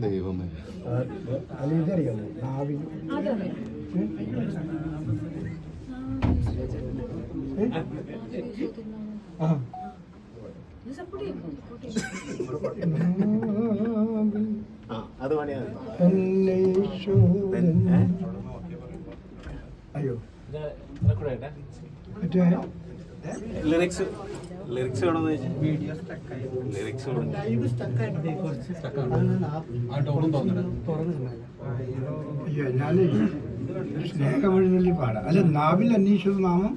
ദൈവമേ. ഇതറിയാമോ നാവിൽ. ആ. അത്. അയ്യോ. മറ്റേ ലിറിക്സ് ലിറിക്സ് വേണമെന്ന് ലിറിക്സ് അയ്യോ ഞാൻ സ്നേഹമഴുതല്ലി പാടാം. അല്ല നാവിൽ അന്വേഷിച്ചത് നാമം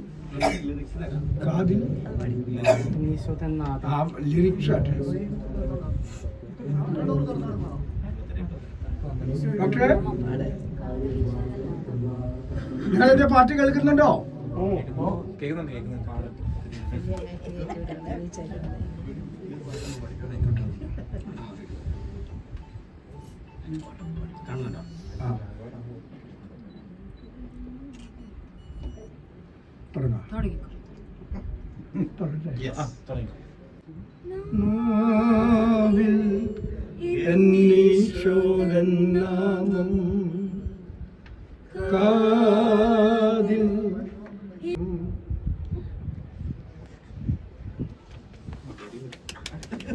കാതിൽ? ലിറിക്സ് ആട്ടെ. ഡോക്ടറെ പാട്ട് കേൾക്കുന്നുണ്ടോ? കേൾക്കുന്നുണ്ട് കേൾക്കുന്നുണ്ട്. കാണുന്നുണ്ടോ ആ നാമം കാതിൽ ഞാൻ പാട്ട് പാടും നല്ല പാട്ട് പാടില്ല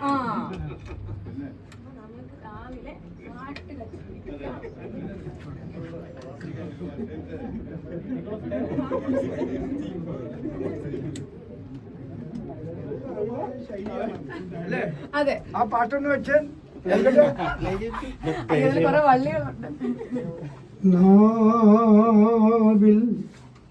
ആ രാവിലെ അതെ. ആ പാട്ടൊന്ന് വെച്ചാൽ വള്ളികളുണ്ട്. നാവിൽ